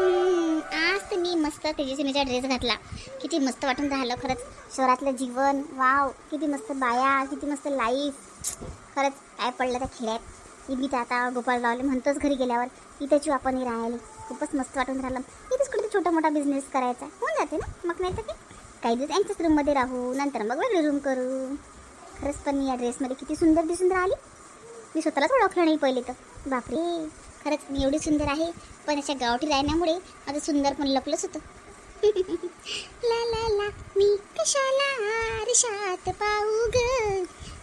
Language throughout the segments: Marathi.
आज तर मी मस्त तेजस्वीचा ड्रेस घातला. किती मस्त वाटून राहिलं खरंच. शहरातलं जीवन वाव किती मस्त बाया किती मस्त लाईफ खरंच काय पडलं त्या खेड्यात. इबी तर आता गोपाळगावले म्हणतोच घरी गेल्यावर इथेची आपण ही राहिले. खूपच मस्त वाटून राहिलं. इथेच कुठे छोटा मोठा बिझनेस करायचा. होऊन जाते ना? मग नाही तर काय? काही दिवस यांच्याच रूममध्ये राहू नंतर मग वेगळी रूम करू. खरंच पण मी या ड्रेसमध्ये किती सुंदर दिसून राहिली. मी स्वतःलाच ओळखलं नाही पहिले तर. बापरे. खरंच मी एवढी सुंदर आहे पण अशा गावठी राहण्यामुळे माझं सुंदर पण लपलंच होतं. ला ला ला मी कशाला आरशात पाहू ग?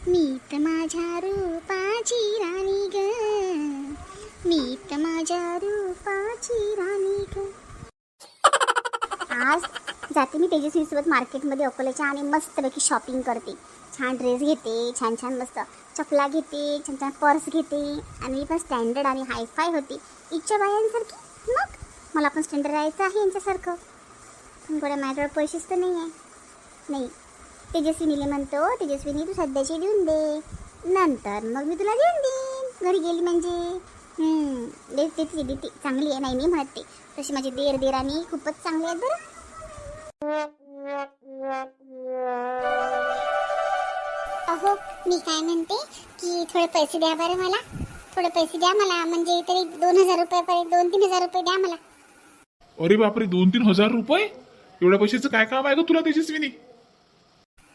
मी तर माझ्या रूपाची राणी ग. मी तर माझ्या रूपाची राणी ग. आज जाते. मी तेजस्वीसोबत मार्केटमध्ये अकोल्याच्या आणि मस्तपैकी शॉपिंग करते. छान ड्रेस घेते छान छान मस्त चपला घेते छान छान पर्स घेते. आणि पण स्टँडर्ड आणि हायफाय होते. इच्छा बायांसारखी मग मला पण स्टँडर्ड राहायचं आहे यांच्यासारखं. पण गोड्या माझ्याकडे पैसेच तर नाही आहे नाही. तेजस्विनीले म्हणतो तेजस्विनी तू सध्याची देऊन दे. नंतर मग मी तुला देऊन देईन. घरी गेली म्हणजे. हम्म, देते देते. चांगली आहे नाही मी म्हणते. तशी माझी देर आणि खूपच चांगली आहेत बरं. अहो मी काय म्हणते की थोडे पैसे द्या बरं मला. थोडे पैसे द्या मला. म्हणजे तरी दोन हजार रुपयापर्यंत दोन तीन हजार रुपये द्या मला. अरे बापरे दोन तीन हजार रुपये? एवढ्या पैशाचं काय काम आहे ग तुला तेजस्विनी?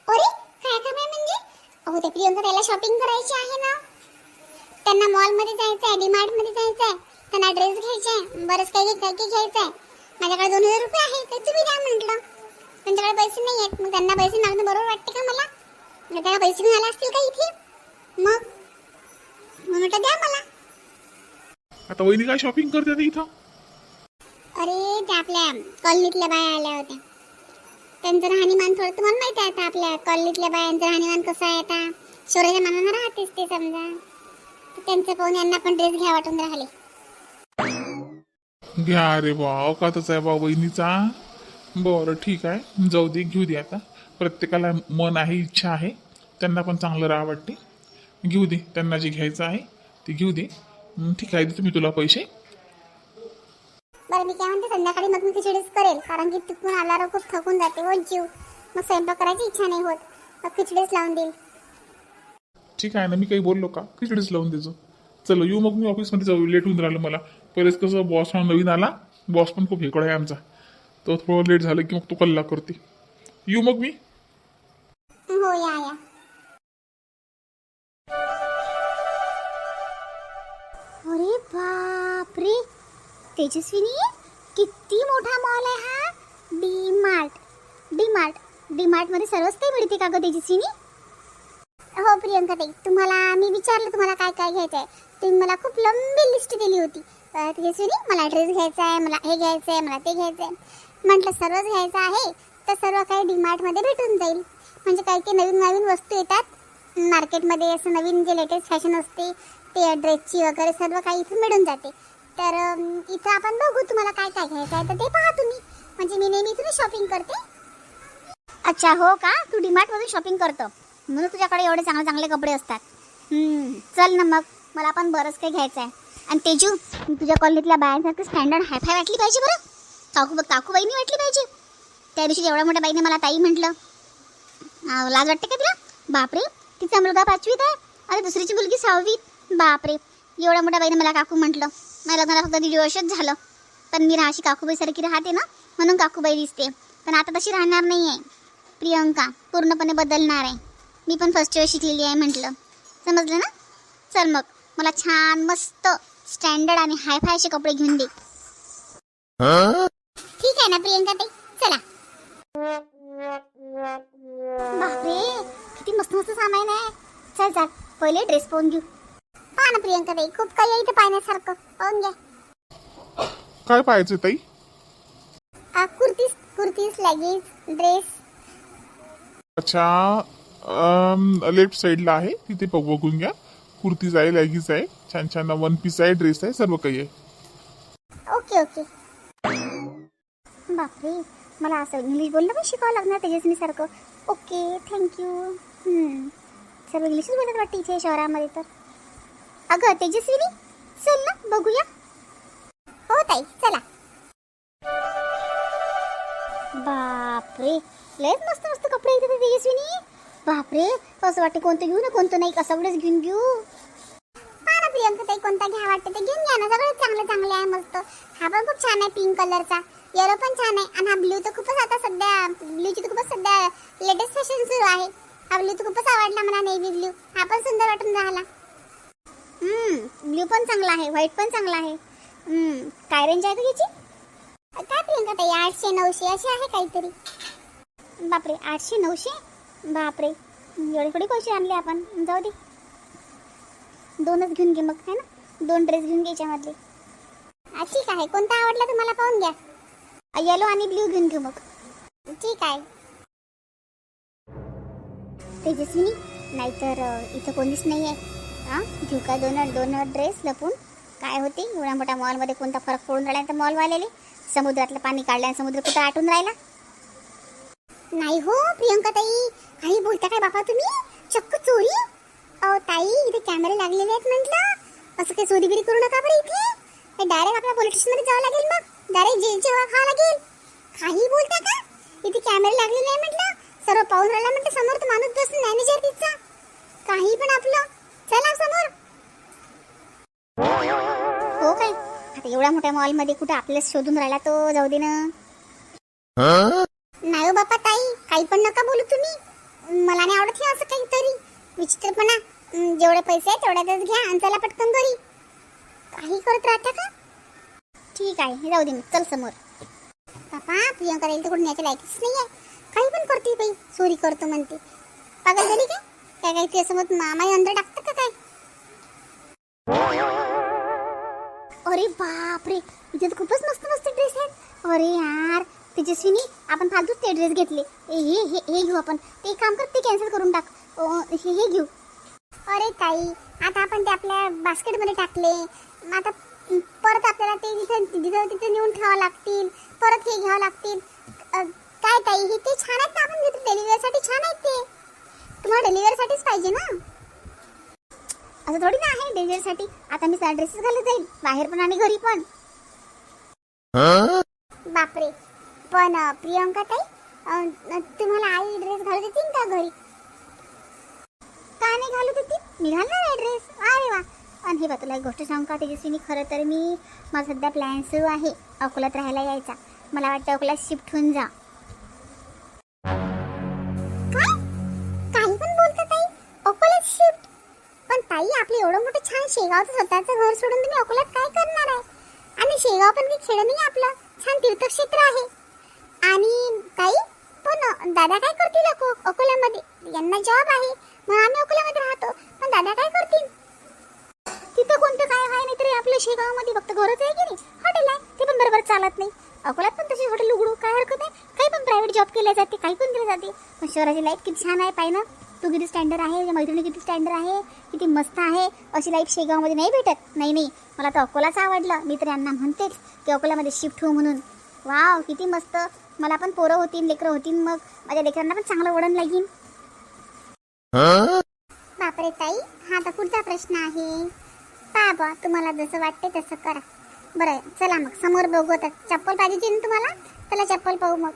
अरे काय काम आहे म्हणजे? अहो त्या प्रियंका त्याला शॉपिंग करायची आहे ना. त्यांना मॉलमध्ये जायचं आहे डीमार्टमध्ये जायचं आहे त्यांना ड्रेस घ्यायचे आहे बरंच काही काही काही घ्यायचं आहे माझ्याकडे दोन हजार रुपये आहे तर तुम्ही द्या म्हटलं. त्यांच्याकडे पैसे नाही आहेत मग त्यांना पैसे मागणं बरोबर वाटते का मला? त्याला पैसे घेऊन आला असतील का इथे? मग? मग म्हटलं द्या मला. आता वहिनी काय शॉपिंग करते इथं? अरे त्या आपल्या कॉलनीतल्या बाया आल्या होत्या. त्यांचं राहणीमान थोडं तुम्हाला माहिती आहे आता आपल्या कॉलनीतल्या बायांचं राहणीमान कसं आहे आता? शोराच्या मानानं राहतेच ते समजा. तर त्यांचं पाहून यांना पण ड्रेस घ्या वाटून राहिले. घ्या अरे बा अवकातच आहे बा वहिनीचा? बरं ठीक आहे. जाऊ दे घेऊ दे आता. प्रत्येकाला मन आहे इच्छा आहे. त्यांना पण चांगलं राहा वाटते. घेऊ दे त्यांना जे घ्यायचं आहे ते घेऊ दे. हं, ठीक आहे देतो मी तुला पैसे. बरं मी काय म्हणते संध्याकाळी मग मी खिचडीच करेल कारण की तिकडून आल्यावर खूप थकून जाते. हो जीव. मग स्वयंपाक करायची इच्छा नाही होत. मग खिचडीच लावून देईल. ठीक आहे ना मी काही बोललो का? खिचडीच लावून देतो चलो येऊ मग मी ऑफिसमध्ये जाऊ. लेट होऊन राहिलं मला. पहिलेच कसं बॉस हा नवीन आला. बॉस पण खूप हेकड आहे आमचा. तो थोडं लेट झालं की मग तू कल्ला करते. येऊ मग मी. हो या या. अरे बापरे. तेजस्विनी किती मोठा मॉल आहे हा? D mart D mart D मार्टमध्ये सर्वच काही मिळते का ग तेजस्विनी? हो प्रियंका ताई तुम्हाला मी विचारलं तुम्हाला काय काय घ्यायचं आहे. तुम्ही मला खूप लंबी लिस्ट दिली होती. अं, तेजस्विनी मला ड्रेस घ्यायचा आहे मला हे घ्यायचं आहे मला ते घ्यायचं आहे. म्हटलं सर्वच घ्यायचं आहे तर सर्व काही डीमार्टमध्ये भेटून जाईल. म्हणजे काही काही नवीन नवीन वस्तू येतात. मार्केटमध्ये असं नवीन जे लेटेस्ट फॅशन असते ते ड्रेसची वगैरे सर्व काही इथून मिळून जाते. तर इथं आपण बघू तुम्हाला काय काय घ्यायचं आहे तर ते पहा तुम्ही. म्हणजे मी नेहमी इथून शॉपिंग करते. अच्छा हो का? तू डीमार्टमधून शॉपिंग करतो. म्हणून तुझ्याकडे एवढे चांगले चांगले कपडे असतात. चल ना मग. मला पण बरंच काही घ्यायचं आहे आणि तेजू तुझ्या कॉलनीतल्या बायांसारखं स्टँडर्ड हायफाय वाटली पाहिजे बरं. काकू काकू बाईने वाटली पाहिजे. त्या दिवशी एवढ्या मोठ्या बाईने मला ताई म्हटलं लाज वाटते का तिला? बापरे तिचा मुलगा पाचवीत आहे. आता दुसरीची मुलगी सहावीत. बापरे एवढ्या मोठ्या बाईने मला काकू म्हटलं. माझ्या लग्नाला फक्त दीड वर्षच झालं. पण मी राहाशी काकूबाईसारखी राहते ना म्हणून काकूबाई दिसते. पण आता तशी राहणार नाही आहे प्रियंका पूर्णपणे बदलणार आहे. मी पण फर्स्ट इयर शिकलेली आहे म्हटलं. समजलं ना? चल मग मला छान मस्त स्टँडर्ड आणि हाय फायचे कपडे घेऊन दे. ठीक आहे ना प्रियंका ताई? चला. बापरे किती मस्त मस्त सामान आहे. चल चल पहिले ड्रेस पाहून घेऊ. पहा ना प्रियंका ताई खूप काही आहे इथं पाहण्यासारखं. पाहून घ्या. काय पाहायचं ताई? आ, कुर्तीस कुर्तीस लेगिन्स ड्रेस अच्छा लेफ्ट साईडला आहे. तिथे बघ- बघून घ्या. कुर्तीज आहे लॅगीज आहे. छान छान वन पीस आहे ड्रेस आहे सर्व काही आहे. Okay okay. बापरे. मला असं इंग्लिश बोलणं पण शिकावं लागणार तेजस्वी सारखं. ओके थँक्यू सर्व इंग्लिशच बोलत वाटतं इथे शहरामध्ये तर. अगं तेजस्विनी चल ना बघूया. हो ताई चला. बापरे लयच मस्त मस्त कपडे येतात तेजस्विनी. बापरे असं वाटते कोणतं घेऊ ना कोणतं नाही कसं एवढंच घेऊन घेऊ. प्रियंका ताई कोणता घ्या वाटते ते घेऊन घ्या ना सगळं चांगलं चांगलं आहे मस्त. हा पण खूप छान आहे पिंक कलरचा येलो पण छान आहे. आणि हा ब्ल्यू तर खूपच आता सध्या ब्लूची तर खूपच सध्या लेटेस्ट फॅशन सुरू आहे. हा ब्ल्यू तर खूपच आवडला मला नेव्ही ब्ल्यू हा पण सुंदर वाटून राहिला. ब्ल्यू पण चांगला आहे व्हाईट पण चांगला आहे. काय रेंज आहे तुझी काय प्रियंका ताई आठशे नऊशे असे आहे काहीतरी. बापरे आठशे नऊशे? बापरे एवढे थोडी पैसे आणले आपण. जाऊ दे. दोनच घेऊन घे मग है ना? दोन ड्रेस घेऊन घे याच्यामधले. ठीक आहे. कोणता आवडला तुम्हाला पाहून घ्या. येलो आणि ब्ल्यू घेऊन घेऊ मग. ठीक आहे. तेजस्विनी नाहीतर इथं कोणीच नाही आहे हां? घेऊ का दोन दोन ड्रेस लपून. काय होते? एवढ्या मोठ्या मॉलमध्ये कोणता फरक पडून राहिला तर मॉलवालेले समुद्रातलं पाणी काढलं समुद्र कुठं आटून राहिला? नाही हो प्रियंका ताई काही बोलता काय बाबा तुम्ही? चक्क चोरी. अहो ताई इथे कॅमेरे लागलेले आहेत म्हटलं. असं काही चोरी बिरी करू नका बरं इथे. डायरेक्ट आपल्या पोलीस स्टेशनमध्ये जावं लागेल मग. डायरेक्ट जेलची वाघ खावं लागेल. काही बोलता का? इथे कॅमेरे लागले नाही म्हटलं. सर्व पाहून राहिला म्हटलं समोर तो माणूस बसून मॅनेजर तिचा काही पण आपलं. चला समोर. हो काय? आता एवढ्या मोठ्या मॉलमध्ये कुठे आपल्याला शोधून राहिला तो? जाऊ दे ना. नाही हो बापा ताई. काही पण नका बोलू तुम्ही. मला नाही आवडत हे असं काहीतरी. विचित्रपणा. जेवढे पैसे आहेत तेवढ्यातच घ्या आणि चला पटकन घरी. काही करत राहता का? ठीक आहे हे जाऊ दे मग. चल समोर. पापा प्रियंका राहील तर कुठून याच्या लायकीच नाही आहे काही पण करते बाई चोरी करतो म्हणते. पागल झाली काय काय काही तुझ्यासोबत मामा अंदर टाकतं का काय? अरे बापरे इथे तर खूपच मस्त मस्त ड्रेस आहेत. अरे यार तेजस्विनी आपण फालतूच ते ड्रेस घेतले. हे हे हे घेऊ आपण. ते एक काम कर ते कॅन्सल करून टाक. हे हे घेऊ. अरे ताई आता आपण ते आपल्या बास्केटमध्ये टाकले. आता परत आपल्याला ते तिथे तिथे तिथे नेऊन ठेवावं लागतील. परत हे घ्यावं लागतील. काय ताई हे ते छान आहेत ना? आपण घेतो. डेलिव्हरीसाठी छान आहेत ते. तुम्हाला डेलिव्हरीसाठीच पाहिजे ना? असं थोडी ना आहे डेलिव्हरीसाठी आता मी ड्रेसेस घालत जाईल बाहेर पण आणि घरी पण. बापरे. पण प्रियंका ताई तुम्हाला आई ड्रेस घालत देतील का घरी? का नाही घालू होती? मी घालणार आहे ड्रेस अरे वा. आणि हे बा तुला एक गोष्ट सांगू का तेजस्वीनी? खरं तर मी माझा सध्या प्लॅन सुरू आहे. अकोल्यात राहायला यायचा. मला वाटतं अकोल्यात शिफ्ट होऊन जा. काही पण बोलता ताई. अकोल्यात शिफ्ट पण ताई आपलं एवढं मोठं छान शेगावचं स्वतःचं घर सोडून तुम्ही अकोल्यात काय करणार आहे? आणि शेगाव पण काही खेळ नाही आपलं. छान तीर्थक्षेत्र आहे. आणि ताई पण दादा काय करतील अको अकोल्यामध्ये? यांना जॉब आहे. म्हणून आम्ही अकोल्यामध्ये राहतो. पण दादा काय करतील? तिथं कोणतं काय आहे नाही तरी आपल्या शेगावमध्ये फक्त घरच आहे की नाही? हॉटेल आहे. ते पण बरोबर चालत नाही. अकोल्यात पण तशी हॉटेल उघडू काय हरकत आहे काही पण प्रायव्हेट जॉब केल्या जाते काही पण केलं जाते. पण शहराची लाईफ किती छान आहे पाय ना तू किती स्टँडर्ड आहे तुझ्या मैत्रिणी किती स्टँडर्ड आहे किती मस्त आहे. अशी लाईफ शेगावमध्ये नाही भेटत. नाही नाही. मला तर अकोलाच आवडलं. मी तर यांना म्हणतेच की अकोल्यामध्ये शिफ्ट होऊ म्हणून. वाव किती मस्त. मला पण पोरं होतील लेकरं होतील मग. माझ्या लेकरांना पण चांगलं वळण लागेल बापरे ताई हा तर पुढचा प्रश्न आहे. बाबा तुम्हाला जसं वाटते तसं करा. बरं चला मग समोर बघू आता. चप्पल पाहिजे ना तुम्हाला? त्याला चप्पल पाहू मग.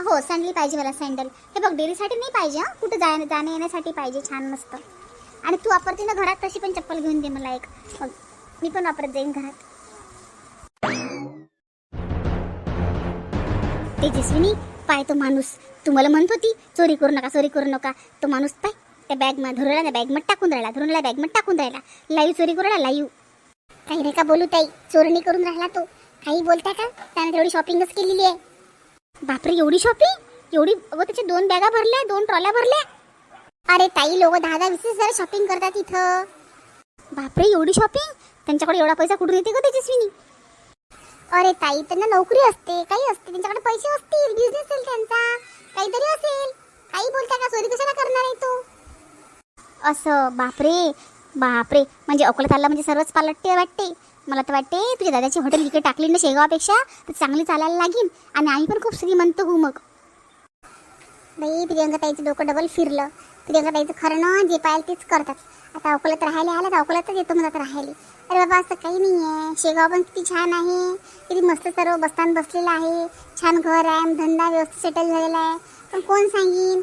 हो सँडली पाहिजे मला सँडल हे बघ डेरीसाठी नाही पाहिजे हां? कुठं जाय जाण्या येण्यासाठी पाहिजे छान मस्त. आणि तू वापरते ना घरात तशी पण चप्पल घेऊन दे मला एक. मग मी पण वापरत जाईन घरात. तेजस्विनी पाय तो माणूस. तुम्हाला म्हणत होती चोरी करू नका चोरी करू नका. तो माणूस पाय त्या बॅग धुरला धरून बॅगमध्ये टाकून राहिला. धरून बॅग टाकून राहिला. लाईव्ह चोरी करू राहिला लाईव्ह काही नाही का बोलू ताई? चोरणी करून राहिला तो. काही बोलता का? त्याने तेवढी शॉपिंगच केलेली आहे. बापरे एवढी शॉपिंग एवढी अगं त्याच्या दोन बॅगा भरल्या दोन ट्रॉल्या भरल्या. अरे ताई लोक दहा दहा वीस हजार शॉपिंग करतात इथं. बापरे एवढी शॉपिंग त्यांच्याकडे एवढा पैसा कुठून येते का तेजस्विनी? अरे ताई त्यांना नोकरी असते काही असते. त्यांच्याकडे पैसे असतील बिझनेस असेल त्यांचा. काहीतरी असेल. काही बोलता का? चोरी कशाला करणार आहे तो? असं बापरे बापरे. म्हणजे अकोल्यात आला म्हणजे सर्वच पालटते वाटते. मला तर वाटते तुझ्या दादाची हॉटेल इकडे टाकली ना शेगावापेक्षा तर चांगली चालायला लागेल. आणि आम्ही पण खूप श्रीमंत हो मग. बाई प्रियंका ताईचं डोकं डबल फिरलं. प्रियंका ताईचं खरं ना जे पाहिजे तेच करतात. आता अकोल्यात राहायला आलं तर अकोल्यातच येतो म्हणतात राहायला. अरे बाबा असं काही नाही आहे शेगाव पण किती छान आहे. किती मस्त सर्व बसताना बसलेलं आहे. छान घर आहे धंदा व्यवस्थित सेटल झालेला आहे. पण कोण सांगीन?